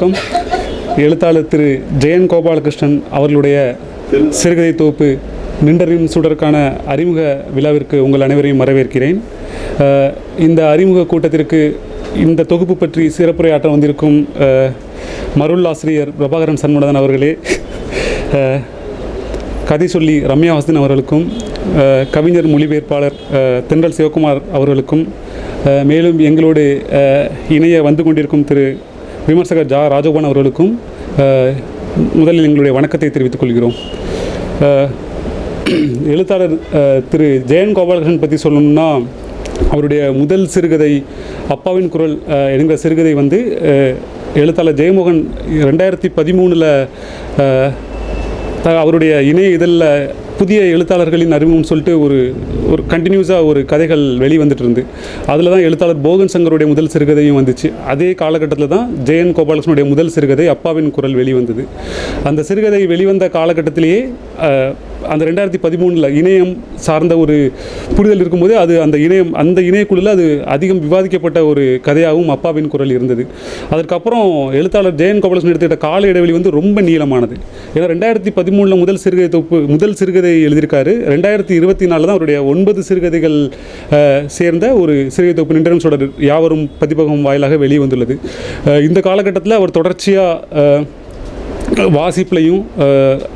வணக்கம். எழுத்தாளர் திரு ஜெயன் கோபாலகிருஷ்ணன் அவர்களுடைய சிறுகதை தொகுப்பு நின்றறியும் சுடருக்கான அறிமுக விழாவிற்கு உங்கள் அனைவரையும் வரவேற்கிறேன். இந்த அறிமுக கூட்டத்திற்கு இந்த தொகுப்பு பற்றி சிறப்புரையாற்ற வந்திருக்கும் மருள் ஆசிரியர் பிரபாகரன் சண்முகன் அவர்களே கதை சொல்லி ரம்யா வாசன் அவர்களுக்கும் கவிஞர் மொழிபெயர்ப்பாளர் தென்றல் சிவகுமார் அவர்களுக்கும் மேலும் எங்களோடு இணைய வந்து கொண்டிருக்கும் திரு விமர்சகர் ஜா ராஜகோபால் அவர்களுக்கும் முதலில் எங்களுடைய வணக்கத்தை தெரிவித்துக் கொள்கிறோம். எழுத்தாளர் திரு ஜெயன் கோபாலகிருஷ்ணன் பற்றி சொல்லணும்னா அவருடைய முதல் சிறுகதை அப்பாவின் குரல் என்கிற சிறுகதை வந்து எழுத்தாளர் ஜெயமோகன் ரெண்டாயிரத்தி பதிமூணில் அவருடைய இணைய இதழில் புதிய எழுத்தாளர்களின் அறிமுகம் சொல்லிட்டு ஒரு ஒரு கண்டினியூஸாக ஒரு கதைகள் வெளிவந்துட்டு இருந்து அதில் தான் எழுத்தாளர் போகன் சங்கருடைய முதல் சிறுகதையும் வந்துச்சு. அதே காலகட்டத்தில் தான் ஜெயன் கோபாலகிருஷ்ணனுடைய முதல் சிறுகதை அப்பாவின் குரல் வெளிவந்தது. அந்த சிறுகதை வெளிவந்த காலகட்டத்திலேயே அந்த ரெண்டாயிரத்தி பதிமூணில் இணையம் சார்ந்த ஒரு புரிதல் இருக்கும்போது அது அந்த இணையம் அந்த இணையக்குழுவில் அது அதிகம் விவாதிக்கப்பட்ட ஒரு கதையாகவும் அப்பாவின் குரல் இருந்தது. அதற்கப்புறம் எழுத்தாளர் ஜெயன் கோபாலகிருஷ்ணன் எடுத்துக்கிட்ட கால இடைவெளி வந்து ரொம்ப நீளமானது. ஏன்னா ரெண்டாயிரத்தி பதிமூணில் முதல் சிறுகதை தொகுப்பு முதல் சிறுகதை எழுதியிருக்காரு. ரெண்டாயிரத்தி இருபத்தி நாலில் தான் அவருடைய ஒன்பது சிறுகதைகள் சேர்ந்த ஒரு சிறுகதை தொகுப்பு நின்றன் தொடர் யாவரும் பதிப்பகம் வாயிலாக வெளியே வந்துள்ளது. இந்த காலகட்டத்தில் அவர் தொடர்ச்சியாக வாசிப்புலையும்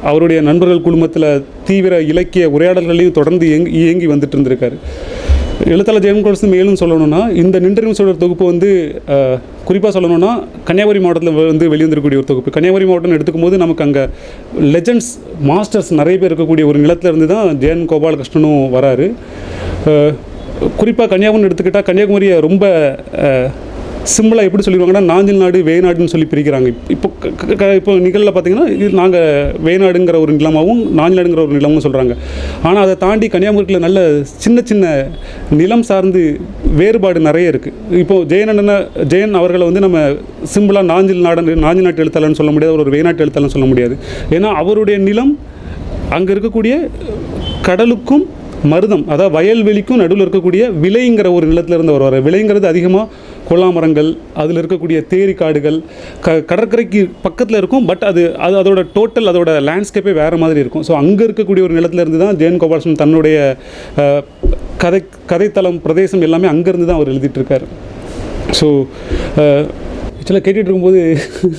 அவருடைய நண்பர்கள் குழுமத்தில் தீவிர இலக்கிய உரையாடல்களையும் தொடர்ந்து இயங்கி இயங்கி வந்துட்டு இருந்திருக்காரு எழுத்தாளர் ஜெயம் மேலும் சொல்லணும்னா இந்த நின்றறிவு சொல்கிற தொகுப்பு வந்து குறிப்பாக சொல்லணும்னா கன்னியாகுமரி மாவட்டத்தில் வந்து வெளிவந்திருக்கக்கூடிய ஒரு தொகுப்பு. கன்னியாகுமரி மாவட்டம் எடுத்துக்கும் போது நமக்கு அங்கே லெஜண்ட்ஸ் மாஸ்டர்ஸ் நிறைய பேர் இருக்கக்கூடிய ஒரு நிலத்திலேருந்து தான் ஜெயன் கோபாலகிருஷ்ணனும் வராரு. குறிப்பாக கன்னியாகுமரி எடுத்துக்கிட்டால் கன்னியாகுமரியை ரொம்ப சிம்பிளாக எப்படி சொல்லிடுவாங்கன்னா நாஞ்சில் நாடு வேநாடுன்னு சொல்லி பிரிக்கிறாங்க. இப்போ க- இப்போ நிகழில் பார்த்தீங்கன்னா இது நாங்கள் வேநாடுங்கிற ஒரு நிலமாகவும் நாஞ்சிலாடுங்கிற ஒரு நிலமும் சொல்கிறாங்க ஆனால் அதை தாண்டி கன்னியாகுமரியில் நல்ல சின்ன சின்ன நிலம் சார்ந்து வேறுபாடு நிறைய இருக்குது இப்போது ஜெயன் ஜெயன் அவர்களை வந்து நம்ம சிம்பிளாக நாஞ்சில் நாடன் நாஞ்சில் நாட்டு எழுத்தாளர்னு சொல்ல முடியாது ஒரு வேநாட்டு எழுத்தாளர்னு சொல்ல முடியாது. ஏன்னா அவருடைய நிலம் அங்கே இருக்கக்கூடிய கடலுக்கும் மருதம் அதாவது வயல்வெளிக்கும் நடுவில் இருக்கக்கூடிய விலைங்கிற ஒரு நிலத்திலிருந்து வருவார் விலைங்கிறது அதிகமாக கொல்லாமரங்கள் அதில் இருக்கக்கூடிய தேரி காடுகள் க கடற்கரைக்கு பக்கத்தில் இருக்கும் பட் அது அது அதோட டோட்டல் அதோட லேண்ட்ஸ்கேப்பே வேறு மாதிரி இருக்கும். ஸோ அங்கே இருக்கக்கூடிய ஒரு நிலத்துலேருந்து தான் ஜெயன் கோபாலசன் தன்னுடைய கதை கதைத்தளம் பிரதேசம் எல்லாமே அங்கேருந்து தான் அவர் எழுதிட்டுருக்கார். ஸோ ஆக்சுவலாக கேட்டுட்டு இருக்கும்போது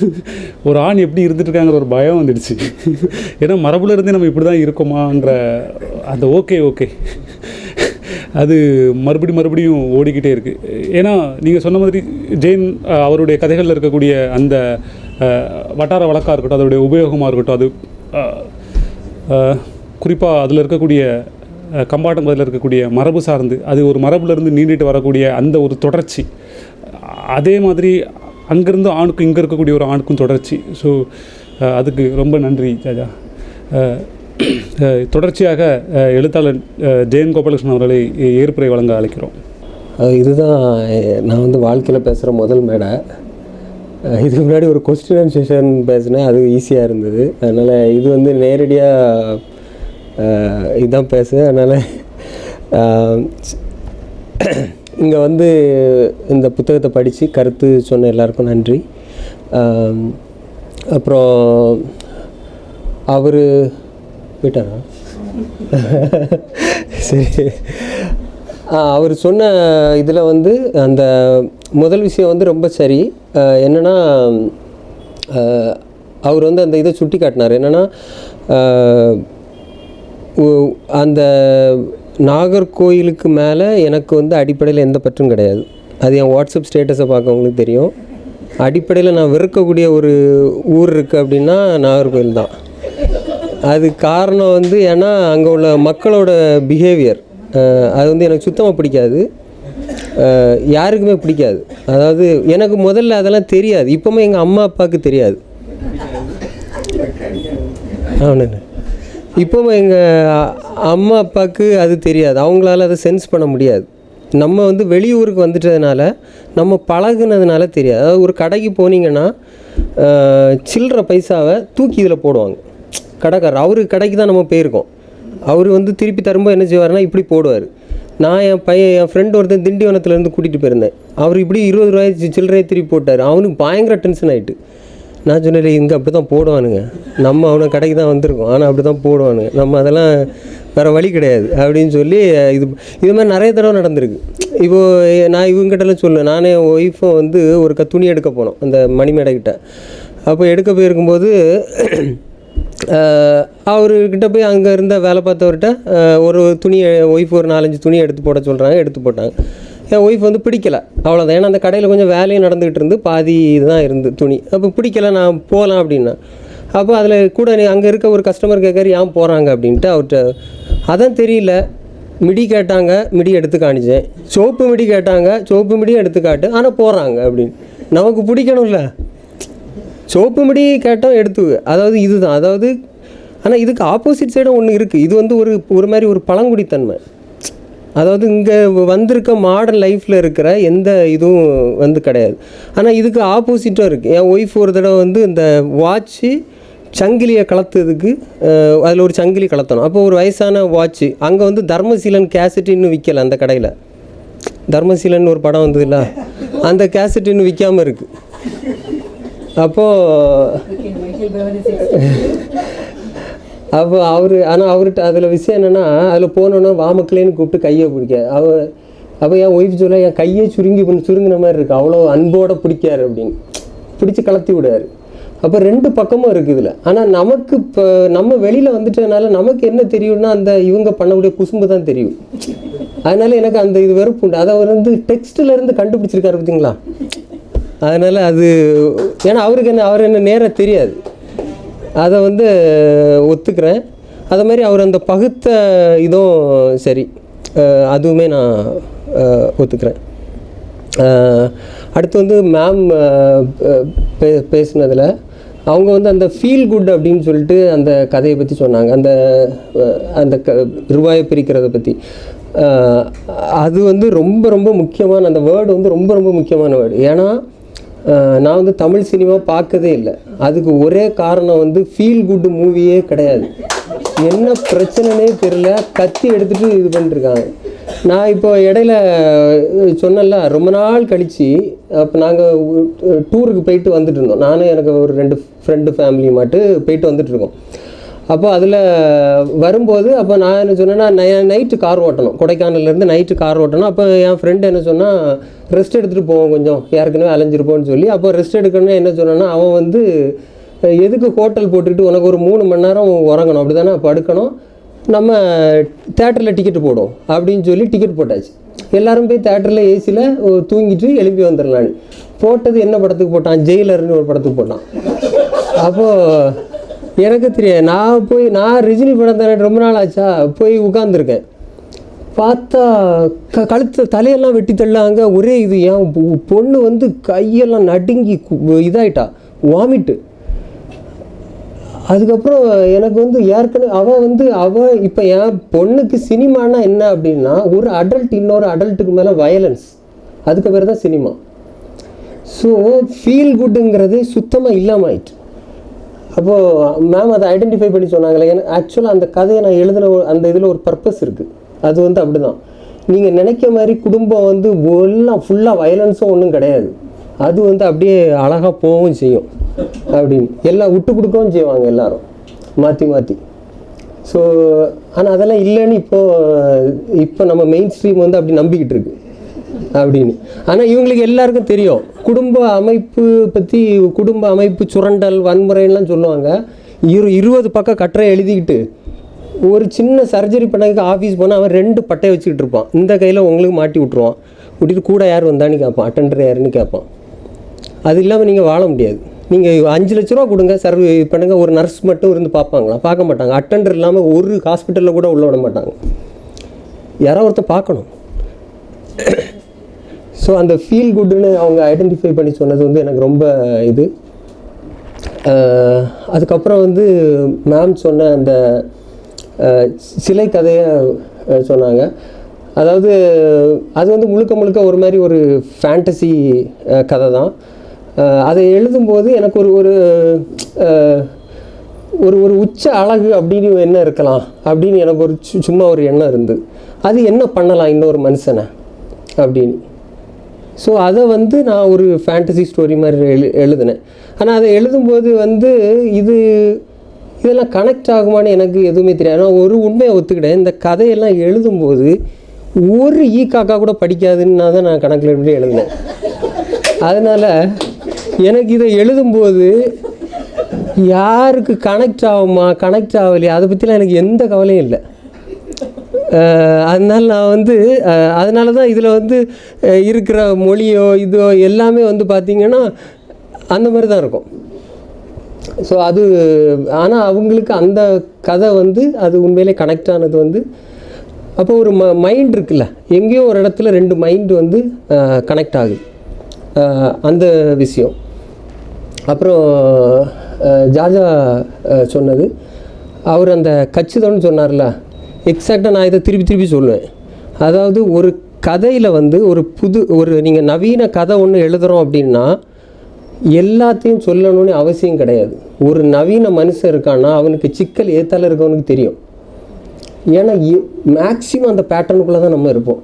ஒரு ஆண் எப்படி இருந்துட்டுருக்காங்கிற ஒரு பயம் வந்துடுச்சு. ஏன்னா மரபுலேருந்தே நம்ம இப்படி தான் இருக்கோமான்ற அந்த ஓகே ஓகே அது மறுபடி மறுபடியும் ஓடிக்கிட்டே இருக்குது ஏன்னா நீங்கள் சொன்ன மாதிரி ஜெயின் அவருடைய கதைகளில் இருக்கக்கூடிய அந்த வட்டார வழக்காக இருக்கட்டும் அதோடைய உபயோகமாக இருக்கட்டும் அது குறிப்பாக அதில் இருக்கக்கூடிய கம்பாட்டம் பதில் இருக்கக்கூடிய மரபு சார்ந்து அது ஒரு மரபுலேருந்து நீண்டிட்டு வரக்கூடிய அந்த ஒரு தொடர்ச்சி அதே மாதிரி அங்கேருந்து ஆணுக்கும் இங்கே இருக்கக்கூடிய ஒரு ஆணுக்கும் தொடர்ச்சி. ஸோ அதுக்கு ரொம்ப நன்றி ஜாஜா. தொடர்ச்சியாக எழுத்தாளர் ஜெயன் கோபாலகிருஷ்ணன் அவர்களை ஏற்புரை வழங்க அழைக்கிறோம். இதுதான் நான் வந்து வாழ்க்கையில் பேசுகிற முதல் மேடை. இதுக்கு முன்னாடி ஒரு கொஸ்டின் செஷன் பேசினேன் அது ஈஸியாக இருந்தது. அதனால் இது வந்து நேரடியாக இதுதான் பேசுவேன் அதனால் இங்கே வந்து இந்த புத்தகத்தை படித்து கருத்து சொன்ன எல்லாருக்கும் நன்றி. அப்புறம் அவர் போயிட்டாரா சரி. அவர் சொன்ன இதில் வந்து அந்த முதல் விஷயம் வந்து ரொம்ப சரி. என்னென்னா என்னன்னா அவர் வந்து அந்த இதை சுட்டி காட்டினார். என்னென்னா அந்த நாகர்கோயிலுக்கு மேலே எனக்கு வந்து அடிப்படையில் எந்த பற்றும் கிடையாது. அது என் வாட்ஸ்அப் ஸ்டேட்டஸை பார்க்கவங்களுக்கு தெரியும். அடிப்படையில் நான் வெறுக்கக்கூடிய ஒரு ஊர் இருக்குது அப்படின்னா நாகர்கோயில் தான். அது காரணம் வந்து ஏன்னா அங்கே உள்ள மக்களோட பிஹேவியர் அது வந்து எனக்கு சுத்தமாக பிடிக்காது. யாருக்குமே பிடிக்காது. அதாவது எனக்கு முதல்ல அதெல்லாம் தெரியாது. இப்போவுமே எங்கள் அம்மா அப்பாவுக்கு தெரியாது. அவனு இப்போவும் எங்கள் அம்மா அப்பாவுக்கு அது தெரியாது. அவங்களால அதை சென்ஸ் பண்ண முடியாது. நம்ம வந்து வெளியூருக்கு வந்துட்டதுனால நம்ம பழகுனதுனால தெரியாது. அதாவது ஒரு கடைக்கு போனீங்கன்னா சில்லற பைசாவை தூக்கி இதில் போடுவாங்க. கடைக்காரர் அவரு கடைக்கு தான் நம்ம போயிருக்கோம். அவர் வந்து திருப்பி தரும்போது என்ன செய்வார்னா இப்படி போடுவார். நான் என் பையன் என் ஃப்ரெண்டு ஒருத்தன் திண்டிவனத்துலேருந்து கூட்டிகிட்டு போயிருந்தேன். அவர் இப்படி இருபது ரூபாய் சில்லறையை திருப்பி போட்டார். அவனுக்கு பயங்கர டென்ஷன் ஆகிட்டு நான் சொன்னேன் இங்கே அப்படி தான் போடுவானுங்க. நம்ம அவனை கடைக்கு தான் வந்திருக்கோம். ஆனால் அப்படி தான் போடுவானுங்க. நம்ம அதெல்லாம் வேறு வழி கிடையாது அப்படின்னு சொல்லி இது இது மாதிரி நிறைய தடவை நடந்திருக்கு. இப்போது நான் இவங்ககிட்டலாம் சொல்லுவேன் நானே என் ஒய்ஃபும் வந்து ஒரு க துணி எடுக்க போனோம். அந்த மணிமேடைக்கிட்ட அப்போ எடுக்க போயிருக்கும்போது அவர்கிட்ட போய் அங்கே இருந்த வேலை பார்த்தவர்கிட்ட ஒரு துணி ஒய்ஃப் ஒரு நாலஞ்சு துணி எடுத்து போட சொல்கிறாங்க எடுத்து போட்டாங்க. என் ஒய்ஃப் வந்து பிடிக்கல அவ்வளோதான் ஏன்னா அந்த கடையில் கொஞ்சம் வேலையும் நடந்துகிட்டு இருந்து பாதி இதுதான் இருந்து துணி. அப்போ பிடிக்கல நான் போகலாம் அப்படின்னா. அப்போ அதில் கூட அங்கே இருக்க ஒரு கஸ்டமர் கேட்காரு ஏன் போகிறாங்க அப்படின்ட்டு அவர்கிட்ட அதான் தெரியல. மிடி கேட்டாங்க மிடி எடுத்து காணிச்சேன். சோப்பு மிடி கேட்டாங்க சோப்பு மிடியும் எடுத்து காட்டு ஆனால் போகிறாங்க அப்படின்னு. நமக்கு பிடிக்கணும்ல. சோப்பு முடி கேட்டோம் எடுத்து அதாவது இதுதான். அதாவது ஆனால் இதுக்கு ஆப்போசிட் சைடும் ஒன்று இருக்குது இது வந்து ஒரு ஒரு மாதிரி ஒரு பழங்குடித்தன்மை. அதாவது இங்கே வந்திருக்க மாடர்ன் லைஃப்பில் இருக்கிற எந்த இதுவும் வந்து கிடையாது. ஆனால் இதுக்கு ஆப்போசிட்டும் இருக்குது என் ஒய்ஃப் ஒரு தடவை வந்து இந்த வாட்ச்சு சங்கிலியை கலத்துறதுக்கு அதில் ஒரு சங்கிலி கலத்தணும். அப்போ ஒரு வயசான வாட்ச்சு அங்கே வந்து தர்மசீலன் கேசட் இன்னும் விற்கலை அந்த கடையில். தர்மசீலன் ஒரு படம் வந்ததுல. அந்த கேசட் இன்னும் விற்காமல் இருக்குது அப்போது அப்போ அவர் ஆனால் அவர்கிட்ட அதில் விஷயம் என்னென்னா அதில் போனோன்னா வாமக்கலேன்னு கூப்பிட்டு கையை பிடிக்க. அவ அப்போ என் ஒய்ஃப் சொல்ல என் கையை சுருங்கி பண்ணி சுருங்கின மாதிரி இருக்குது அவ்வளோ அன்போட பிடிக்காரு அப்படின்னு. பிடிச்சி கலத்தி விடாரு அப்போ ரெண்டு பக்கமும் இருக்குது இதில். ஆனால் நமக்கு இப்போ நம்ம வெளியில் வந்துட்டதுனால நமக்கு என்ன தெரியும்னா அந்த இவங்க பண்ணக்கூடிய குசும்பு தான் தெரியும். அதனால எனக்கு அந்த இது வெறுப்பு உண்டு. அதை அவர் வந்து டெக்ஸ்ட்லேருந்து கண்டுபிடிச்சிருக்காரு பார்த்தீங்களா அதனால் அது ஏன்னா அவருக்கு என்ன அவர் என்ன நேராக தெரியாது. அதை வந்து ஒத்துக்கிறேன். அது மாதிரி அவர் அந்த பகுத்த இதுவும் சரி அதுவுமே நான் ஒத்துக்கிறேன். அடுத்து வந்து மேம் பே பேசினதில் அவங்க வந்து அந்த ஃபீல் குட் அப்படின்னு சொல்லிட்டு அந்த கதையை பற்றி சொன்னாங்க. அந்த அந்த க ரூபாயை பிரிக்கிறத பற்றி அது வந்து ரொம்ப ரொம்ப முக்கியமான அந்த வேர்டு வந்து ரொம்ப ரொம்ப முக்கியமான வேர்டு ஏன்னா நான் வந்து தமிழ் சினிமா பார்க்கதே இல்லை. அதுக்கு ஒரே காரணம் வந்து ஃபீல் குட் மூவியே கிடையாது. என்ன பிரச்சனைனே தெரியல. கத்தி எடுத்துகிட்டு இது பண்ணிருக்காங்க. நான் இப்போ இடையில சொன்னல ரொம்ப நாள் கழித்து அப்போ நாங்கள் டூருக்கு போயிட்டு வந்துட்டு இருந்தோம். நானும் எனக்கு ஒரு ரெண்டு ஃப்ரெண்டு ஃபேமிலி மாட்டு போயிட்டு வந்துட்டு இருக்கோம். அப்போ அதில் வரும்போது அப்போ நான் என்ன சொன்னேன்னா நைட்டு கார் ஓட்டணும். கொடைக்கானல்லேருந்து நைட்டு கார் ஓட்டணும். அப்போ என் ஃப்ரெண்டு என்ன சொன்னால் ரெஸ்ட் எடுத்துகிட்டு போவோம் கொஞ்சம். ஏற்கனவே அலைஞ்சிருப்போம்னு சொல்லி. அப்போ ரெஸ்ட் எடுக்கணும்னு என்ன சொன்னேன்னா அவன் வந்து எதுக்கு ஹோட்டல் போட்டுக்கிட்டு உனக்கு ஒரு மூணு மணி நேரம் உறங்கணும்? அப்படி தானே படுக்கணும் நம்ம தேட்டரில் டிக்கெட் போடும் அப்படின்னு சொல்லி டிக்கெட் போட்டாச்சு. எல்லாரும் போய் தேட்டரில் ஏசியில் தூங்கிட்டு எழுப்பி வந்துடலான்னு. போட்டது என்ன படத்துக்கு போட்டான்? ஜெயிலர்னு ஒரு படத்துக்கு போட்டான். அப்போது எனக்கு தெரியாது நான் போய் நான் ரஜினி படம் தானே ரொம்ப நாள் ஆச்சா? போய் உட்காந்துருக்கேன் பார்த்தா க கழுத்து தலையெல்லாம் வெட்டி தள்ளாங்க. ஒரே இது என் பொண்ணு வந்து கையெல்லாம் நடுங்கி கு- இதாயிட்டா. வாமிட்டு. அதுக்கப்புறம் எனக்கு வந்து ஏற்கனவே அவள் வந்து அவள் இப்போ என் பொண்ணுக்கு சினிமானா என்ன அப்படின்னா ஒரு அடல்ட் இன்னொரு அடல்ட்டுக்கு மேலே வயலன்ஸ் அதுக்கு பேர் தான் சினிமா. ஸோ ஃபீல் குட்டுங்கிறது சுத்தமாக இல்லாமல் ஆயிட்டு. அப்போது மேம் அதை ஐடென்டிஃபை பண்ணி சொன்னாங்களே ஏன்னா ஆக்சுவலாக அந்த கதையை நான் எழுதின ஒரு- அந்த இதில் ஒரு பர்பஸ் இருக்குது அது வந்து அப்படி தான் நீங்கள் நினைக்க மாதிரி குடும்பம் வந்து எல்லாம் ஃபுல்லாக வயலன்ஸும் ஒன்றும் கிடையாது. அது வந்து அப்படியே அழகாக போகவும் செய்யும். அப்படின்னு. எல்லாம் விட்டு கொடுக்கவும் செய்வாங்க எல்லாரும். மாற்றி மாற்றி ஸோ ஆனால் அதெல்லாம் இல்லைன்னு இப்போது இப்போ நம்ம மெயின் ஸ்ட்ரீம் வந்து அப்படி நம்பிக்கிட்டு இருக்குது அப்படின்னு. ஆனால் இவங்களுக்கு எல்லாருக்கும் தெரியும். குடும்ப அமைப்பு பற்றி குடும்ப அமைப்பு சுரண்டல் வன்முறைலாம் சொல்லுவாங்க. இரு இருபது பக்கம் கட்டுரை எழுதிக்கிட்டு ஒரு சின்ன சர்ஜரி பண்ணதுக்கு ஆஃபீஸ் போனால் அவன் ரெண்டு பட்டையை வச்சுக்கிட்டு இருப்பான். இந்த கையில் உங்களுக்கு மாட்டி விட்ருவான் விட்டுட்டு கூட யார் வந்தான்னு கேட்பான். அட்டண்டர் யாருன்னு கேட்பான். அது இல்லாமல் நீங்கள் வாழ முடியாது. நீங்கள் அஞ்சு லட்ச ரூபா கொடுங்க சர்வ் பண்ணுங்க. ஒரு நர்ஸ் மட்டும் இருந்து பார்ப்பாங்களா பார்க்க மாட்டாங்க. அட்டண்டர் இல்லாமல் ஒரு ஹாஸ்பிட்டலில் கூட உள்ள விட மாட்டாங்க. யாரோ ஒருத்தர் பார்க்கணும். ஸோ அந்த ஃபீல் குட்னு அவங்க ஐடென்டிஃபை பண்ணி சொன்னது வந்து எனக்கு ரொம்ப இது. அதுக்கப்புறம் வந்து மேம் சொன்ன அந்த சிலை கதையை சொன்னாங்க. அதாவது அது வந்து முழுக்க முழுக்க ஒரு மாதிரி ஒரு ஃபேண்டசி கதை தான் அதை எழுதும்போது எனக்கு ஒரு ஒரு ஒரு ஒரு உச்ச அழகு அப்படின்னு என்ன இருக்கலாம் அப்படின்னு எனக்கு ஒரு சு- சும்மா ஒரு எண்ணம் இருந்தது. அது என்ன பண்ணலாம் இன்னொரு மனுஷனை அப்படின்னு. ஸோ அதை வந்து நான் ஒரு ஃபேண்டசி ஸ்டோரி மாதிரி எழு எழுதினேன். ஆனால் அதை எழுதும்போது வந்து இது இதெல்லாம் கனெக்ட் ஆகுமான்னு எனக்கு எதுவுமே தெரியாது. நான் ஒரு உண்மையை ஒத்துக்கிட்டேன். இந்த கதையெல்லாம் எழுதும்போது ஒரு ஈ காக்கா கூட படிக்காதுன்னா தான் நான் கணக்கில் எப்படி எழுதினேன். அதனால் எனக்கு இதை எழுதும்போது யாருக்கு கனெக்ட் ஆகுமா கனெக்ட் ஆகலையா அதை பற்றிலாம் எனக்கு எந்த கவலையும் இல்லை. அதனால் நான் வந்து அதனால தான் இதில் வந்து இருக்கிற மொழியோ இதோ எல்லாமே வந்து பார்த்திங்கன்னா அந்த மாதிரி தான் இருக்கும். ஸோ அது ஆனால் அவங்களுக்கு அந்த கதை வந்து அது உண்மையிலே கனெக்ட் ஆனது வந்து அப்போ ஒரு ம மைண்ட் இருக்குல்ல எங்கேயோ ஒரு இடத்துல ரெண்டு மைண்டு வந்து கனெக்ட் ஆகுது. அந்த விஷயம். அப்புறம் ஜாஜா சொன்னது. அவர் அந்த கச்சிதம்னு சொன்னார்ல எக்ஸாக்டாக நான் இதை திருப்பி திருப்பி சொல்லுவேன். அதாவது ஒரு கதையில் வந்து ஒரு புது ஒரு நீங்கள் நவீன கதை ஒன்று எழுதுகிறோம் அப்படின்னா எல்லாத்தையும் சொல்லணும்னு அவசியம் கிடையாது. ஒரு நவீன மனுஷன் இருக்கான்னா அவனுக்கு சிக்கல் ஏத்தால இருக்கவனுக்கு தெரியும். ஏன்னா மேக்சிமம் அந்த பேட்டர்னுக்குள்ளே தான் நம்ம இருப்போம்.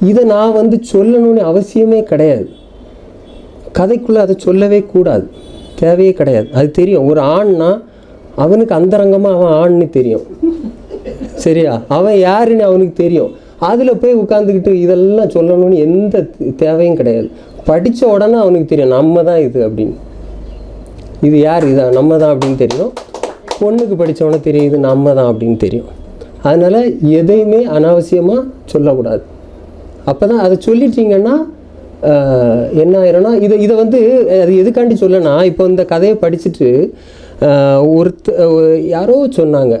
இதை நான் வந்து சொல்லணும்னு அவசியமே கிடையாது. கதைக்குள்ளே அதை சொல்லவே கூடாது. தேவையே கிடையாது. அது தெரியும். ஒரு ஆண்னா அவனுக்கு அந்தரங்கமாக அவன் ஆண்னு தெரியும். சரியா? அவன் யாருன்னு அவனுக்கு தெரியும். அதில் போய் உட்காந்துக்கிட்டு இதெல்லாம் சொல்லணும்னு எந்த தேவையும் கிடையாது. படித்த உடனே அவனுக்கு தெரியும் நம்ம தான் இது அப்படின்னு. இது யார்? இதான் நம்ம தான் அப்படின்னு தெரியும். பொண்ணுக்கு படித்தவொடனே தெரியும் இது நம்ம தான் அப்படின்னு தெரியும். அதனால் எதையுமே அனாவசியமாக சொல்லக்கூடாது. அப்போ தான் அதை சொல்லிட்டீங்கன்னா என்ன ஆயிரும்னா இதை இதை வந்து அது எதுக்காண்டி சொல்லனா இப்போ இந்த கதையை படிச்சுட்டு ஒருத்த யாரோ சொன்னாங்க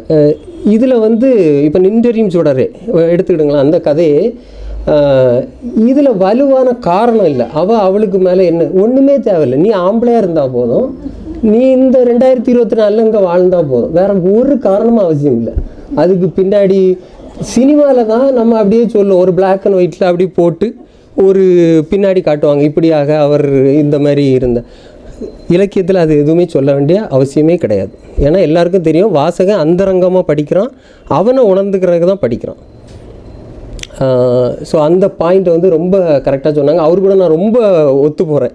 இதில் வந்து இப்போ நின்றறியும் சுடரே எடுத்துக்கிடுங்களேன் அந்த கதையை. இதில் வலுவான காரணம் இல்லை. அவள் அவளுக்கு மேலே என்ன ஒன்றுமே தேவையில்லை. நீ ஆம்பளையாக இருந்தால் போதும். நீ இந்த ரெண்டாயிரத்தி இருபத்தி நாலில் இங்கே வாழ்ந்தால் போதும். வேற ஒரு காரணமும் அவசியம் இல்லை. அதுக்கு பின்னாடி சினிமாவில் தான் நம்ம அப்படியே சொல்லுவோம். ஒரு பிளாக் அண்ட் ஒயிட்டில் அப்படியே போட்டு ஒரு பின்னாடி காட்டுவாங்க. இப்படியாக அவர் இந்த மாதிரி இருந்த. இலக்கியத்தில் அது எதுவுமே சொல்ல வேண்டிய அவசியமே கிடையாது. ஏன்னா எல்லாருக்கும் தெரியும் வாசகன் அந்தரங்கமாக படிக்கிறான் அவனை உணர்ந்துக்கிறதுக்கு தான் படிக்கிறான். ஸோ அந்த பாயிண்ட்டை வந்து ரொம்ப கரெக்டாக சொன்னாங்க. அவர் கூட நான் ரொம்ப ஒத்து போகிறேன்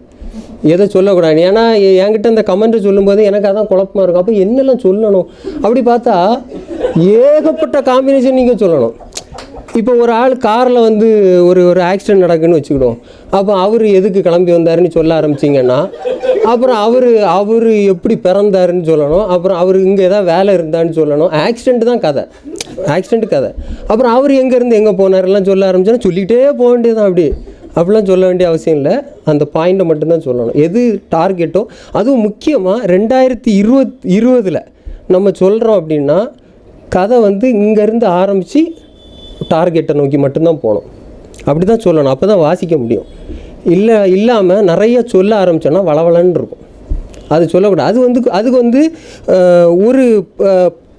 எதை சொல்லக்கூடாது. ஏன்னா என்கிட்ட இந்த கமெண்ட்டை சொல்லும்போது எனக்கு அதான் குழப்பமா இருக்கும். அப்போ என்னெல்லாம் சொல்லணும்? அப்படி பார்த்தா ஏகப்பட்ட காம்பினேஷன் நீங்கள் சொல்லணும். இப்போ ஒரு ஆள் காரில் வந்து ஒரு ஒரு ஆக்சிடென்ட் நடக்குன்னு வச்சுக்கிடுவோம். அப்போ அவர் எதுக்கு கிளம்பி வந்தாருன்னு சொல்ல ஆரம்பிச்சிங்கன்னா அப்புறம் அவர் அவர் எப்படி பிறந்தாருன்னு சொல்லணும். அப்புறம் அவர் இங்கே ஏதாவது வேலை இருந்தான்னு சொல்லணும். ஆக்சிடென்ட் தான் கதை. ஆக்சிடென்ட் கதை. அப்புறம் அவர் எங்கேருந்து எங்கே போனாரெல்லாம் சொல்ல ஆரம்பிச்சோன்னா சொல்லிக்கிட்டே போக வேண்டியதுதான் அப்படி. அப்படிலாம் சொல்ல வேண்டிய அவசியம் இல்லை. அந்த பாயிண்ட்டை மட்டும்தான் சொல்லணும். எது டார்கெட்டோ அதுவும் முக்கியமாக ரெண்டாயிரத்தி இருபத் இருபதில் நம்ம சொல்கிறோம் அப்படின்னா கதை வந்து இங்கேருந்து ஆரம்பித்து டார்கெட்டை நோக்கி மட்டும்தான் போகணும். அப்படி தான் சொல்லணும். அப்போ தான் வாசிக்க முடியும். இல்லை இல்லாமல் நிறைய சொல்ல ஆரம்பிச்சோன்னா வளவலன்னு இருக்கும். அது சொல்லக்கூடாது. அது வந்து அதுக்கு வந்து ஒரு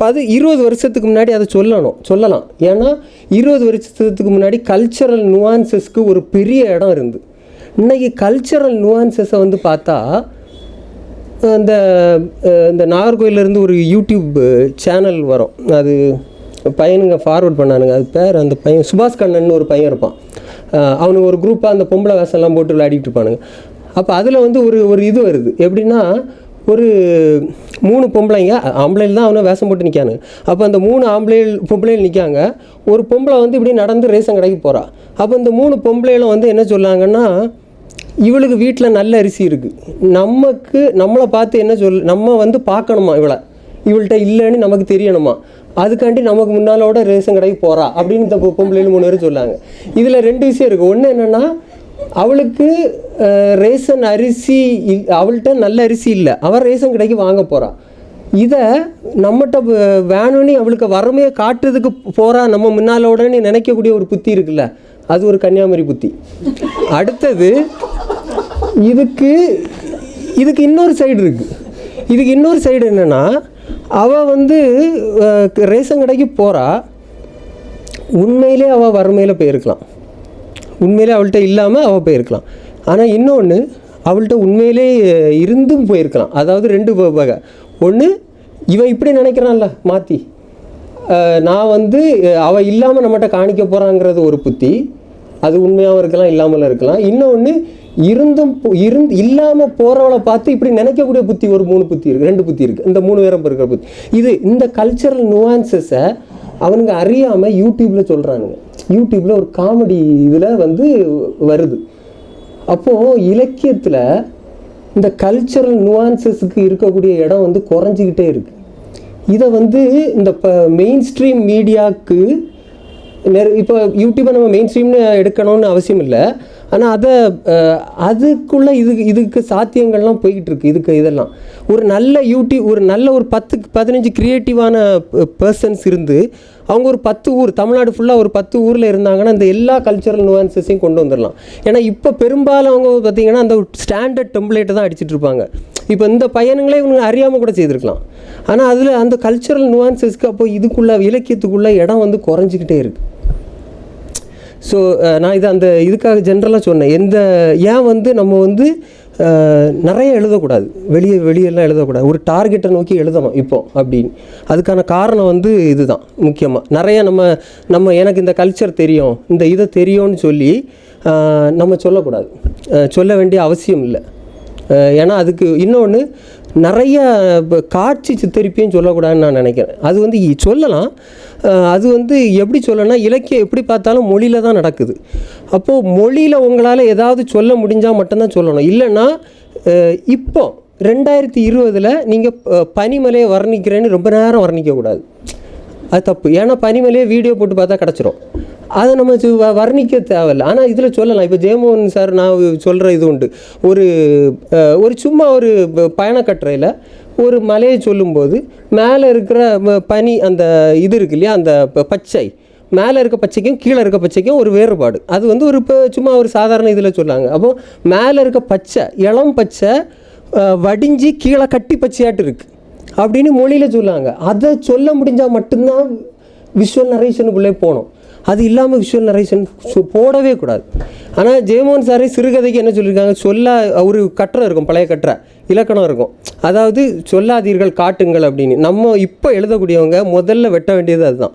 பது இருபது வருஷத்துக்கு முன்னாடி அதை சொல்லணும் சொல்லலாம். ஏன்னா இருபது வருஷத்துக்கு முன்னாடி கல்ச்சரல் நுவான்சஸ்க்கு ஒரு பெரிய இடம் இருந்து. இன்னைக்கு கல்ச்சரல் நுவான்சஸை வந்து பார்த்தா இந்த இந்த நாகர்கோயிலேருந்து ஒரு யூடியூப் சேனல் வரும். அது பையனுங்க ஃபார்வர்ட் பண்ணானுங்க. அது பேர் அந்த பையன் சுபாஷ் கண்ணன் ஒரு பையன் இருப்பான். அவனுங்க ஒரு குரூப்பாக அந்த பொம்பளை வேஷம்லாம் போட்டு விளையாடிட்டு இருப்பானுங்க. அப்போ அதில் வந்து ஒரு ஒரு இது வருது. எப்படின்னா ஒரு மூணு பொம்பளைங்க ஆம்பளையில் தான் அவனை வேஷம் போட்டு நிற்கானு அப்போ அந்த மூணு ஆம்பளைகள் பொம்பளைகள் நிற்காங்க ஒரு பொம்பளை வந்து இப்படி நடந்து ரேஷன் கடைக்கு போகிறா அப்போ இந்த மூணு பொம்பளைகளும் வந்து என்ன சொல்லாங்கன்னா இவளுக்கு வீட்டில் நல்ல அரிசி இருக்குது நமக்கு நம்மளை பார்த்து என்ன சொல் நம்ம வந்து பார்க்கணுமா இவளை? இவள்கிட்ட இல்லைன்னு நமக்கு தெரியணுமா? அதுக்காண்டி நமக்கு முன்னாலோட ரேஷன் கடைக்கு போகிறா அப்படின்னு இந்த பொம்பளைன்னு மூணு பேரும் சொல்லாங்க. இதில் ரெண்டு விஷயம் இருக்குது ஒன்று என்னென்னா அவளுக்கு ரேஷன் அரிசி அவள்கிட்ட நல்ல அரிசி இல்லை. அவள் ரேஷன் கடைக்கு வாங்க போகிறா இதை நம்மகிட்ட வ- வேணும்னு அவளுக்கு வறுமையை காட்டுறதுக்கு போகிறா நம்ம முன்னாலோடன்னு நினைக்கக்கூடிய ஒரு புத்தி இருக்குல்ல. அது ஒரு கன்னியாகுமரி புத்தி. அடுத்தது இதுக்கு இதுக்கு இன்னொரு சைடு இருக்குது இதுக்கு இன்னொரு சைடு என்னென்னா அவள் வந்து ரேஷன் கடைக்கு போகிறா உண்மையிலே அவள் வறுமையில் போயிருக்கலாம். உண்மையிலே அவள்கிட்ட இல்லாமல் அவள் போயிருக்கலாம். ஆனால் இன்னொன்று அவள்கிட்ட உண்மையிலே இருந்தும் போயிருக்கலாம். அதாவது ரெண்டு வகை. ஒன்று இவன் இப்படி நினைக்கிறான்ல மாற்றி நான் வந்து அவள் இல்லாமல் நம்மகிட்ட காணிக்க போகிறாங்கிறது ஒரு புத்தி. அது உண்மையாகவும் இருக்கலாம் இல்லாமல் இருக்கலாம். இன்னொன்று இருந்தும் போ- இருந்து இல்லாமல் போகிறவளை பார்த்து இப்படி நினைக்கக்கூடிய புத்தி ஒரு மூணு புத்தி இருக்குது ரெண்டு புத்தி இருக்குது இந்த மூணு பேரம் இருக்கிற புத்தி. இது இந்த கல்ச்சரல் நுவான்சஸை அவனுங்க அறியாமல் யூடியூப்பில் சொல்கிறானுங்க யூடியூப்பில் ஒரு காமெடி இதில் வந்து வருது. அப்போது இலக்கியத்தில் இந்த கல்ச்சரல் நுவான்சஸுக்கு இருக்கக்கூடிய இடம் வந்து குறைஞ்சிக்கிட்டே இருக்குது இதை வந்து இந்த இப்போ மெயின் ஸ்ட்ரீம் மீடியாவுக்கு இப்போ யூடியூப்பை நம்ம மெயின் ஸ்ட்ரீம்னு எடுக்கணும்னு அவசியம் இல்லை. ஆனால் அதை அதுக்குள்ளே இது இதுக்கு சாத்தியங்கள்லாம் போய்கிட்டு இருக்குது இதுக்கு இதெல்லாம். ஒரு நல்ல யூடியூப் ஒரு நல்ல ஒரு பத்து பதினஞ்சு க்ரியேட்டிவான பர்சன்ஸ் இருந்து அவங்க ஒரு பத்து ஊர் தமிழ்நாடு ஃபுல்லாக ஒரு பத்து ஊரில் இருந்தாங்கன்னா இந்த எல்லா கல்ச்சரல் நுவான்சஸையும் கொண்டு வந்துடலாம் ஏன்னா இப்போ பெரும்பாலும் அவங்க பார்த்தீங்கன்னா அந்த ஸ்டாண்டர்ட் டெம்ப்ளேட்டை தான் அடிச்சிட்டு இருப்பாங்க. இப்போ இந்த பையனுங்களே இவங்க அறியாமல் கூட செய்திருக்கலாம். ஆனால் அதில் அந்த கல்ச்சரல் நுவான்சஸ்க்கு அப்போ இதுக்குள்ளே இலக்கியத்துக்குள்ளே இடம் வந்து குறைஞ்சிக்கிட்டே இருக்குது ஸோ uh, நான் இது அந்த இதுக்காக ஜென்ரலாக சொன்னேன். எந்த ஏன் வந்து நம்ம வந்து uh, நிறைய எழுதக்கூடாது. வெளியே வெளியெல்லாம் எழுதக்கூடாது. ஒரு டார்கெட்டை நோக்கி எழுதணும் இப்போ அப்படின்னு. அதுக்கான காரணம் வந்து இதுதான் முக்கியமாக நிறைய நம்ம நம்ம எனக்கு இந்த கல்ச்சர் தெரியும் இந்த இதை தெரியும்னு சொல்லி uh, நம்ம சொல்லக்கூடாது. சொல்ல வேண்டிய அவசியம் இல்லை. ஏன்னா அதுக்கு இன்னொன்று நிறைய காட்சி சித்தரிப்பையும் சொல்லக்கூடாதுன்னு நான் நினைக்கிறேன். அது வந்து சொல்லலாம். அது வந்து எப்படி சொல்லணும்னா இலக்கியம் எப்படி பார்த்தாலும் மொழியில் தான் நடக்குது. அப்போது மொழியில் உங்களால் ஏதாவது சொல்ல முடிஞ்சால் மட்டும்தான் சொல்லணும். இல்லைன்னா இப்போ ரெண்டாயிரத்தி இருபதில் நீங்கள் பனிமலையை வர்ணிக்கிறேன்னு ரொம்ப நேரம் வர்ணிக்கக்கூடாது. அது தப்பு. ஏன்னா பனிமலையே வீடியோ போட்டு பார்த்தா கிடச்சிரும். அதை நம்ம சு- வ- வர்ணிக்க தேவையில்ல. ஆனால் இதில் சொல்லலாம். இப்போ ஜெயமோகன் சார் நான் சொல்கிற இது உண்டு. ஒரு ஒரு சும்மா ஒரு ப- பயணக்கட்டுரையில் ஒரு மலையை சொல்லும்போது மேலே இருக்கிற பனி அந்த இது இருக்கு இல்லையா? அந்த ப- பச்சை. மேலே இருக்க பச்சைக்கும் கீழே இருக்க பச்சைக்கும் ஒரு வேறுபாடு. அது வந்து ஒரு இப்போ சும்மா ஒரு சாதாரண இதில் சொல்லாங்க அப்போது மேலே இருக்க பச்சை இளம் பச்சை வடிஞ்சு கீழே கட்டி பச்சையாட்டு இருக்குது அப்படின்னு மொழியில் சொல்லுவாங்க அதை சொல்ல முடிஞ்சால் மட்டும்தான் விஷுவல் நரேஷனுக்குள்ளே போகணும். அது இல்லாமல் விஷுவல் நரேஷன் போடவே கூடாது. ஆனால் ஜெயமோகன் சாரே சிறுகதைக்கு என்ன சொல்லியிருக்காங்க? சொல்ல ஒரு கட்டுரை இருக்கும் பழைய கட்டுரை இலக்கணம் இருக்கும். அதாவது சொல்லாதீர்கள் காட்டுங்கள் அப்படின்னு. நம்ம இப்போ எழுதக்கூடியவங்க முதல்ல வெட்ட வேண்டியது அதுதான்.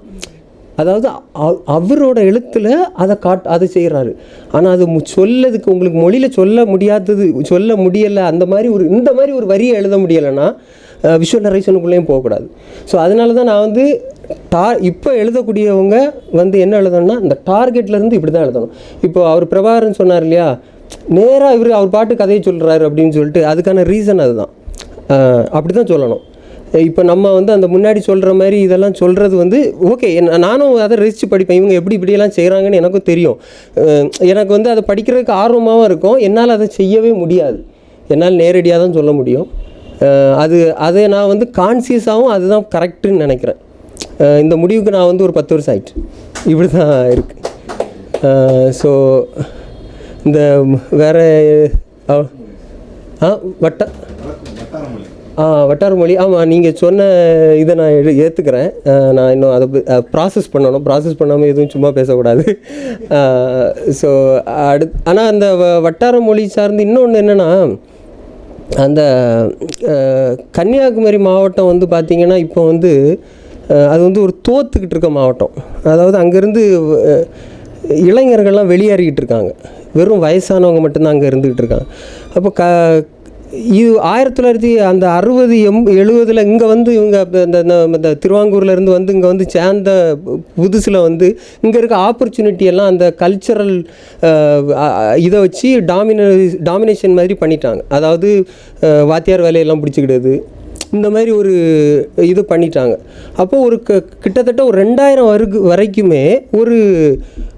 அதாவது அ- அவரோட எழுத்தில் அதை காட் அதை செய்கிறாரு ஆனால் அது சொல்லதுக்கு உங்களுக்கு மொழியில் சொல்ல முடியாதது சொல்ல முடியலை அந்த மாதிரி ஒரு இந்த மாதிரி ஒரு வரியை எழுத முடியலைன்னா விஷுவல் நரேஷனுக்குள்ளேயும் போகக்கூடாது. ஸோ அதனால தான் நான் வந்து டா இப்போ எழுதக்கூடியவங்க வந்து என்ன எழுதணும்னா இந்த டார்கெட்லேருந்து இப்படி தான் எழுதணும். இப்போ அவர் பிரபாகரன் சொன்னார் இல்லையா நேராக இவர் அவர் பாட்டு கதையை சொல்கிறாரு அப்படின்னு சொல்லிட்டு அதுக்கான ரீசன் அதுதான். அப்படி தான் சொல்லணும். இப்போ நம்ம வந்து அந்த முன்னாடி சொல்கிற மாதிரி இதெல்லாம் சொல்கிறது வந்து ஓகே நானும் அதை ரசித்து படிப்பேன். இவங்க எப்படி இப்படியெல்லாம் செய்கிறாங்கன்னு எனக்கும் தெரியும். எனக்கு வந்து அதை படிக்கிறதுக்கு ஆர்வமாகவும் இருக்கும். என்னால் அதை செய்யவே முடியாது. என்னால் நேரடியாக தான் சொல்ல முடியும். அது அதை நான் வந்து கான்சியஸாகவும் அதுதான் கரெக்டுன்னு நினைக்கிறேன். இந்த முடிவுக்கு நான் வந்து ஒரு பத்து வருஷம் ஆயிட்டு. இப்படி தான் இருக்குது ஸோ இந்த வேறு ஆ வட்ட ஆ வட்டார மொழி. ஆமாம் நீங்கள் சொன்ன இதை நான் எடு ஏற்றுக்கிறேன் நான் இன்னும் அதை ப்ராசஸ் பண்ணணும். ப்ராசஸ் பண்ணாமல் எதுவும் சும்மா பேசக்கூடாது. ஸோ அடு ஆனால் அந்த வ- வட்டார மொழி சார்ந்து இன்னொன்று என்னென்னா அந்த கன்னியாகுமரி மாவட்டம் வந்து பார்த்திங்கன்னா இப்போ வந்து அது வந்து ஒரு தோத்துக்கிட்டு இருக்க மாவட்டம். அதாவது அங்கேருந்து இளைஞர்கள்லாம் வெளியேறிக்கிட்டு இருக்காங்க. வெறும் வயசானவங்க மட்டும்தான் அங்கே இருந்துக்கிட்டு இருக்காங்க. அப்போ க இது ஆயிரத்தி தொள்ளாயிரத்தி அந்த அறுபது எம் எழுபதில் இங்கே வந்து இவங்க இந்த இந்த- திருவாங்கூர்லேருந்து வந்து இங்கே வந்து சேர்ந்த புதுசில் வந்து இங்கே இருக்க ஆப்பர்ச்சுனிட்டி எல்லாம் அந்த கல்ச்சரல் இதை வச்சு டாமினே டாமினேஷன் மாதிரி பண்ணிட்டாங்க. அதாவது வாத்தியார் வேலையெல்லாம் பிடிச்சிக்கிடுது இந்த மாதிரி ஒரு இது பண்ணிட்டாங்க. அப்போது ஒரு க கிட்டத்தட்ட ஒரு ரெண்டாயிரம் வருக்கு வரைக்குமே ஒரு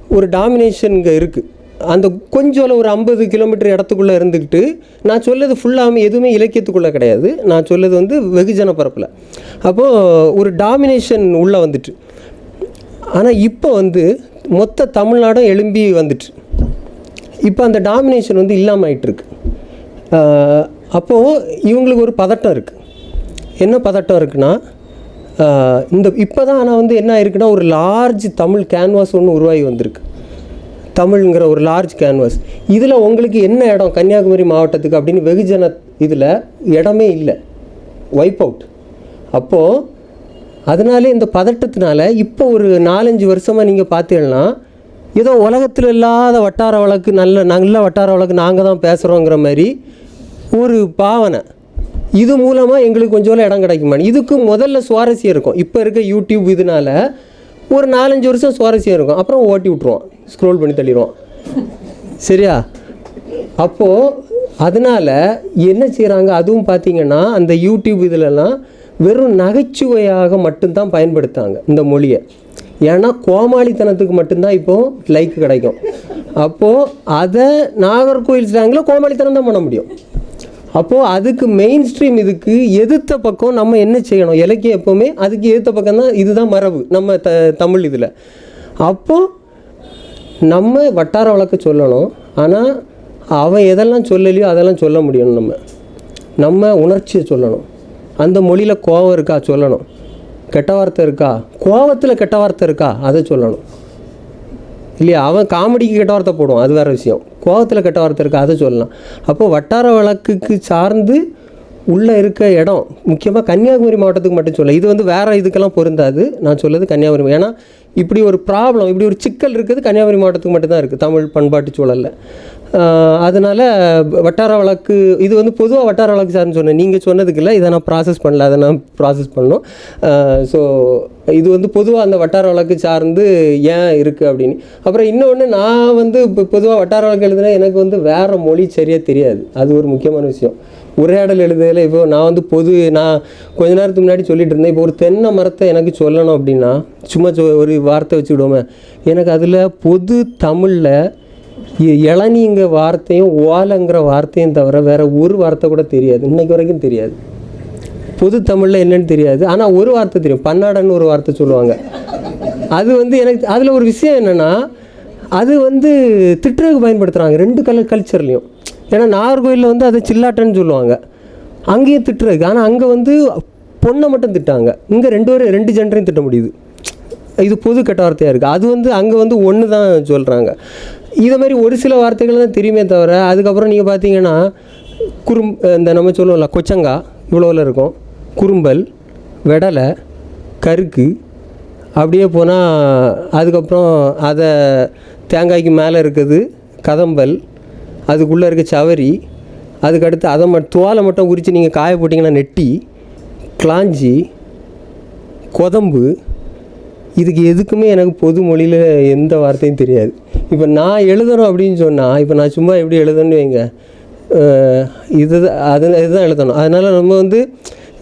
ஒரு டாமினேஷன் இங்கே இருக்குது அந்த கொஞ்சம் ஒரு ஐம்பது கிலோமீட்டர் இடத்துக்குள்ளே இருந்துக்கிட்டு நான் சொல்லது ஃபுல்லாக எதுவுமே இலக்கியத்துக்குள்ளே கிடையாது. நான் சொல்லது வந்து வெகுஜன பரப்பில். அப்போது ஒரு டாமினேஷன் உள்ளே வந்துட்டு. ஆனால் இப்போ வந்து மொத்த தமிழ்நாடும் எழும்பி வந்துட்டு. இப்போ அந்த டாமினேஷன் வந்து இல்லாமல் ஆகிட்டுருக்கு அப்போது இவங்களுக்கு ஒரு பதட்டம் இருக்குது என்ன பதட்டம் இருக்குன்னா இந்த இப்போ தான் ஆனால் வந்து என்ன ஆயிருக்குன்னா ஒரு லார்ஜ் தமிழ் கேன்வாஸ் ஒன்று உருவாகி வந்திருக்கு. தமிழ்ங்கிற ஒரு லார்ஜ் கேன்வஸ் இதில் உங்களுக்கு என்ன இடம்? கன்னியாகுமரி மாவட்டத்துக்கு அப்படின்னு வெகுஜன இதில் இடமே இல்லை. வைப் அவுட் அப்போது அதனாலே இந்த பதட்டத்தினால இப்போ ஒரு நாலஞ்சு வருஷமாக நீங்கள் பார்த்தீங்கன்னா ஏதோ உலகத்தில் இல்லாத வட்டார வழக்கு நல்ல நல்ல வட்டார வழக்கு நாங்கள் தான் பேசுகிறோங்கிற மாதிரி ஒரு பாவனை. இது மூலமாக எங்களுக்கு கொஞ்சம் இடம் கிடைக்குமா. இதுக்கு முதல்ல சுவாரஸ்யம் இருக்கும். இப்போ இருக்க யூடியூப் இதனால ஒரு நாலஞ்சு வருஷம் சுவாரஸ்யம் இருக்கும். அப்புறம் ஓட்டி விட்ருவோம் ஸ்க்ரோல் பண்ணி தள்ளிடுவோம். சரியா? அப்போது அதனால் என்ன செய்கிறாங்க அதுவும் பார்த்தீங்கன்னா அந்த யூடியூப் இதிலலாம் வெறும் நகைச்சுவையாக மட்டும்தான் பயன்படுத்தாங்க இந்த மொழியை. ஏன்னா கோமாளித்தனத்துக்கு மட்டும்தான் இப்போது லைக் கிடைக்கும். அப்போது அதை நாகர்கோவில் ஸ்லாங்கில் கோமாளித்தனம் தான் பண்ண முடியும். அப்போது அதுக்கு மெயின் ஸ்ட்ரீம் இதுக்கு எதிர்த்த பக்கம் நம்ம என்ன செய்யணும்? இலக்கியம் எப்போவுமே அதுக்கு எதிர்த்த பக்கம் தான் இதுதான் மரபு நம்ம த தமிழ் இதில். அப்போது நம்ம வட்டார வழக்கு சொல்லணும். ஆனால் அவன் எதெல்லாம் சொல்லலையோ அதெல்லாம் சொல்ல முடியும் நம்ம. நம்ம உணர்ச்சியை சொல்லணும். அந்த மொழியில் கோவம் இருக்கா? சொல்லணும். கெட்ட வார்த்தை இருக்கா? கோவத்தில் கெட்ட வார்த்தை இருக்கா? அதை சொல்லணும். இல்லையா? அவன் காமெடிக்கு கெட்ட வார்த்தை போடுவான். அது வேறு விஷயம். கோவத்தில் கெட்ட வார்த்தை இருக்கா? அதை சொல்லலாம். அப்போ வட்டார வழக்குக்கு சார்ந்து உள்ளே இருக்க இடம் முக்கியமாக கன்னியாகுமரி மாவட்டத்துக்கு மட்டும் சொல்ல இது வந்து வேறு இதுக்கெல்லாம் பொருந்தாது. நான் சொல்லுது கன்னியாகுமரி ஏன்னா இப்படி ஒரு ப்ராப்ளம் இப்படி ஒரு சிக்கல் இருக்குது கன்னியாகுமரி மாவட்டத்துக்கு மட்டும்தான் இருக்குது தமிழ் பண்பாட்டு சூழலில். அதனால் வட்டார வழக்கு இது வந்து பொதுவாக வட்டார வழக்கு சார்னு சொன்னேன். நீங்கள் சொன்னதுக்கு இல்லை இதை நான் ப்ராசஸ் பண்ணல அதை நான் ப்ராசஸ் பண்ணோம் ஸோ இது வந்து பொதுவாக அந்த வட்டார வழக்கு சார்ந்து ஏன் இருக்குது அப்படின்னு. அப்புறம் இன்னொன்று நான் வந்து இப்போ பொதுவாக வட்டார வழக்கு எழுதுனா எனக்கு வந்து வேறு மொழி சரியாக தெரியாது. அது ஒரு முக்கியமான விஷயம். உரையாடல் எழுதுதல இப்போ நான் வந்து பொது நான் கொஞ்ச நேரத்துக்கு முன்னாடி சொல்லிட்டு இருந்தேன். இப்போ ஒரு தென்னை மரத்தை எனக்கு சொல்லணும் அப்படின்னா சும்மா சொ ஒரு வார்த்தை வச்சுக்கிடுவோமே எனக்கு அதில் பொது தமிழில் இ- இளநீங்க வார்த்தையும் ஓலைங்கிற வார்த்தையும் தவிர வேறு ஒரு வார்த்தை கூட தெரியாது. இன்னைக்கு வரைக்கும் தெரியாது. பொது தமிழில் என்னன்னு தெரியாது. ஆனால் ஒரு வார்த்தை தெரியும். பன்னாடன்னு ஒரு வார்த்தை சொல்லுவாங்க. அது வந்து எனக்கு அதில் ஒரு விஷயம் என்னென்னா அது வந்து திட்டுறதுக்கு பயன்படுத்துகிறாங்க ரெண்டு கல கல்ச்சர்லேயும் ஏன்னா நாகர்கோயிலில் வந்து அதை சில்லாட்டன்னு சொல்லுவாங்க. அங்கேயும் திட்டுறதுக்கு. ஆனால் அங்கே வந்து பொண்ணை மட்டும் திட்டாங்க. இங்கே ரெண்டு பேரும் ரெண்டு ஜெண்டரையும் திட்ட முடியுது. இது பொது கெட்ட வார்த்தையாக இருக்குது அது வந்து அங்கே வந்து ஒன்று தான் சொல்கிறாங்க இதை மாதிரி ஒரு சில வார்த்தைகள் தான் தெரியுமே தவிர அதுக்கப்புறம் நீங்கள் பார்த்தீங்கன்னா குறும் இந்த நம்ம சொல்லுவோம்ல கொச்சங்கா இவ்வளோவில் இருக்கும். குறும்பல் வெடலை கருக்கு அப்படியே போனால் அதுக்கப்புறம் அதை தேங்காய்க்கு மேலே இருக்குது கதம்பல் அதுக்குள்ளே இருக்க சவரி அதுக்கடுத்து அதை மட்டும் துவாலை மட்டும் உரித்து நீங்கள் காய போட்டிங்கன்னா நெட்டி கிளாஞ்சி கொதம்பு இதுக்கு எதுக்குமே எனக்கு பொது மொழியில் எந்த வார்த்தையும் தெரியாது. இப்போ நான் எழுதணும் அப்படின்னு சொன்னால் இப்போ நான் சும்மா எப்படி எழுதணும்னு வைங்க. இது அது இதுதான் எழுதணும். அதனால் நம்ம வந்து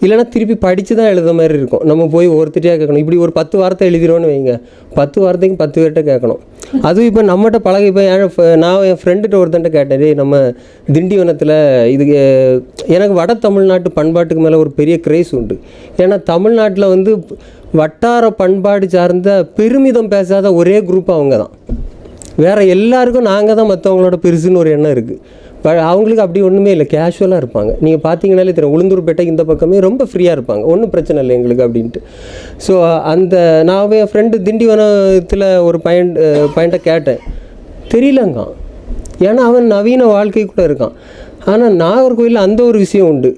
இல்லைன்னா திருப்பி படித்து தான் எழுத மாதிரி இருக்கும். நம்ம போய் ஒருத்தரையாக கேட்கணும். இப்படி ஒரு பத்து வார்த்தை எழுதிடுவோன்னு வைங்க. பத்து வார்த்தைக்கு பத்து பேர்கிட்ட கேட்கணும். அதுவும் இப்போ நம்மகிட்ட பழக இப்போ நான் என் ஃப்ரெண்டுகிட்ட ஒருத்தன்ட்ட கேட்டேன் நம்ம திண்டிவனத்தில் இதுக்கு எனக்கு வட தமிழ்நாட்டு பண்பாட்டுக்கு மேலே ஒரு பெரிய கிரேஸ் உண்டு. ஏன்னா தமிழ்நாட்டில் வந்து வட்டார பண்பாடு சார்ந்த பெருமிதம் பேசாத ஒரே குரூப் அவங்க தான். வேற எல்லாருக்கும் நாங்கள் தான் மற்றவங்களோட பெருசுன்னு ஒரு எண்ணம் இருக்குது அவங்களுக்கு அப்படி ஒன்றுமே இல்லை. கேஷுவலாக இருப்பாங்க. நீங்கள் பார்த்தீங்கனாலே தெரியும். உளுந்தூர்பேட்டை இந்த பக்கமே ரொம்ப ஃப்ரீயாக இருப்பாங்க. ஒன்றும் பிரச்சனை இல்லை எங்களுக்கு அப்படின்ட்டு. ஸோ அந்த நான் என் ஃப்ரெண்டு திண்டிவனத்தில் ஒரு பையன் பையன்ட்ட கேட்டேன். தெரியலங்க ஏன்னா அவன் நவீன வாழ்க்கைக்குள்ளே இருக்கான். ஆனால் நாகர்கோயிலில் அந்த ஒரு விஷயம் உண்டு.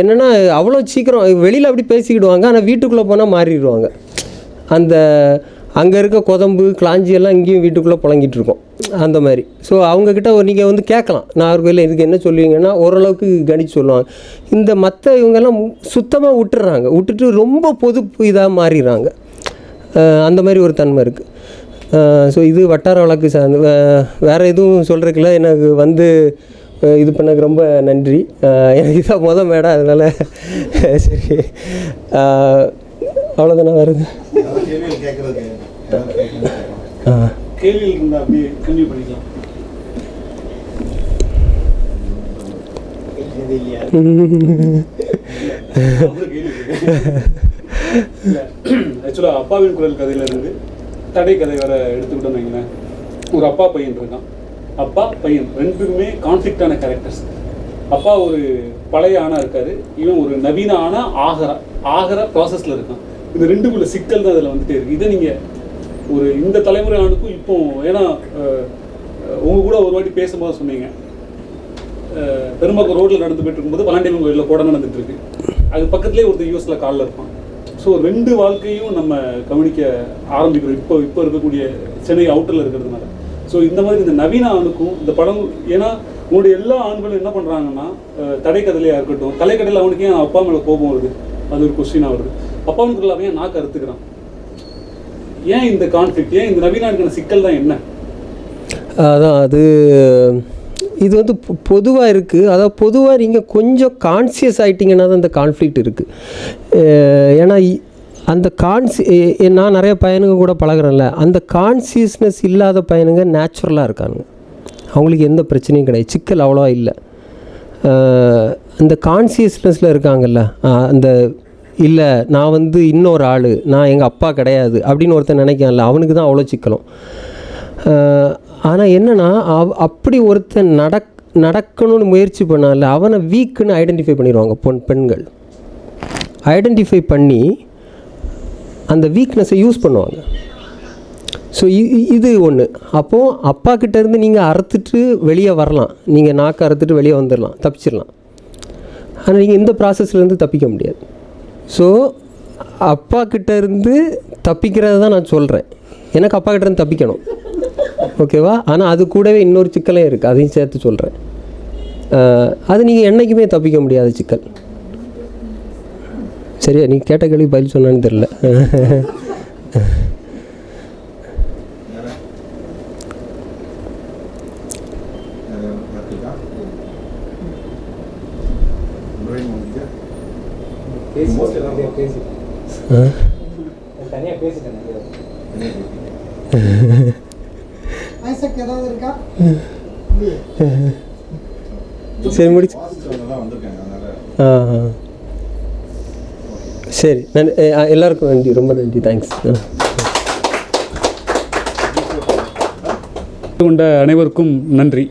என்னென்னா அவ்வளோ சீக்கிரம் வெளியில் அப்படி பேசிக்கிடுவாங்க. ஆனால் வீட்டுக்குள்ளே போனால் மாறிடுவாங்க. அந்த அங்கே இருக்க கொதம்பு கிளாஞ்சி எல்லாம் இங்கேயும் வீட்டுக்குள்ளே புழங்கிட்டு இருக்கோம். அந்த மாதிரி. ஸோ அவங்கக்கிட்ட நீங்கள் வந்து கேட்கலாம். நாகர்கோயிலில் இதுக்கு என்ன சொல்லுவீங்கன்னா ஓரளவுக்கு கணிச்சு சொல்லுவாங்க. இந்த மற்ற இவங்கெல்லாம் சுத்தமாக விட்டுறாங்க. விட்டுட்டு ரொம்ப பொது இதாக மாறிடுறாங்க அந்த மாதிரி ஒரு தன்மை இருக்குது ஸோ இது வட்டார வழக்கு சார்ந்து வேற எதுவும் சொல்கிறதுக்குல எனக்கு வந்து இது பண்ணதுக்கு ரொம்ப நன்றி. எனக்கு இதான் முத மேடம் அதனால் சரி. அவ்வளோதானே வருது ஆ. கேள்வியில் இருந்தால் அப்படியே கன்டினியூ பண்ணிக்கலாம். ஆக்சுவலாக அப்பாவின் குரல் கதையில இருந்து தடை கதை வர எடுத்துக்கிட்டோம்னு வைங்களேன். ஒரு அப்பா பையன் இருக்கான். அப்பா பையன் ரெண்டுக்குமே கான்ஃப்ளிக்டான கேரக்டர்ஸ் அப்பா ஒரு பழைய ஆணா இருக்காரு. இவன் ஒரு நவீன ஆணா ஆகிற ஆகிற ப்ராசஸில் இருக்கான். இந்த ரெண்டுக்குள்ள சிக்கல் தான் அதில் வந்துட்டே இருக்கு. இதை நீங்கள் ஒரு இந்த தலைமுறை ஆணுக்கும் இப்போ ஏன்னா உங்க கூட ஒரு வாட்டி பேசும்போது சொன்னீங்க. அஹ் பெரும்பாக்கம் ரோட்டில் நடந்து போயிட்டு இருக்கும்போது பாண்டியன் கோயிலில் கூட நடந்துட்டு இருக்கு. அது பக்கத்துலேயே ஒருத்தர் யூஎஸில் காலில் இருப்பான். ஸோ ரெண்டு வாழ்க்கையும் நம்ம கவனிக்க ஆரம்பிக்கிறோம். இப்போ இப்போ இருக்கக்கூடிய சென்னை அவுட்டரில் இருக்கிறதுனால. ஸோ இந்த மாதிரி இந்த நவீன ஆணுக்கும் இந்த படம் ஏன்னா உங்களுடைய எல்லா ஆண்களும் என்ன பண்ணுறாங்கன்னா தடைக்கதலையாக இருக்கட்டும் தலைக்கடையில் அவனுக்கு ஏன் அப்பா மேலே கோபம் வருது? அது ஒரு கொஸ்டினாக வருது. அப்பாவுக்கு இல்லாமல் ஏன் நாக்கு ஏன் இந்த கான்ஃப்ளிக் ஏன் இந்த நவீன சிக்கல் தான் என்ன? அதான் அது இது வந்து பொதுவாக இருக்குது அதாவது பொதுவாக நீங்கள் கொஞ்சம் கான்சியஸ் ஆகிட்டிங்கன்னா தான் இந்த கான்ஃப்ளிக்ட் இருக்குது ஏன்னா இ- அந்த கான்சி நான் நிறைய பையனுங்க கூட பழகுறேன்ல. அந்த கான்சியஸ்னஸ் இல்லாத பையனுங்க நேச்சுரலாக இருக்காங்க அவங்களுக்கு எந்த பிரச்சனையும் கிடையாது. சிக்கல் அவ்வளோவா இல்லை. அந்த கான்சியஸ்னஸில் இருக்காங்கல்ல அந்த இல்லை நான் வந்து இன்னொரு ஆள். நான் எங்கள் அப்பா கிடையாது. அப்படின்னு ஒருத்தன் நினைக்கான்ல அவனுக்கு தான் அவ்வளோ சிக்கலும். ஆனால் என்னன்னா அவ் அப்படி ஒருத்தன் நடக் நடக்கணும்னு முயற்சி பண்ணால அவனை வீக்குன்னு ஐடென்டிஃபை பண்ணிடுவாங்க பொன் பெண்கள். ஐடென்டிஃபை பண்ணி அந்த வீக்னஸை யூஸ் பண்ணுவாங்க. ஸோ இது ஒன்று அப்போது அப்பா கிட்டேருந்து நீங்கள் அறுத்துட்டு வெளியே வரலாம். நீங்கள் நாக்கு அறுத்துட்டு வெளியே வந்துடலாம் தப்பிச்சிடலாம் ஆனால் நீங்கள் இந்த ப்ராசஸ்லேருந்து தப்பிக்க முடியாது. ஸோ அப்பா கிட்டேருந்து தப்பிக்கிறது தான் நான் சொல்கிறேன் எனக்கு அப்பா கிட்டேருந்து தப்பிக்கணும். ஓகேவா ஆனால் அது கூடவே இன்னொரு சிக்கலும் இருக்குது அதையும் சேர்த்து சொல்கிறேன் அது நீங்கள் என்றைக்குமே தப்பிக்க முடியாத சிக்கல். சரியா? நீங்கள் கேட்ட கேள்வி பதில் சொன்னான்னு தெரில சரி முடிச்சு. ஆ ஆ. சரி நன் எல்லாருக்கும் நன்றி. ரொம்ப நன்றி. தேங்க்ஸ் கொண்ட அனைவருக்கும் நன்றி.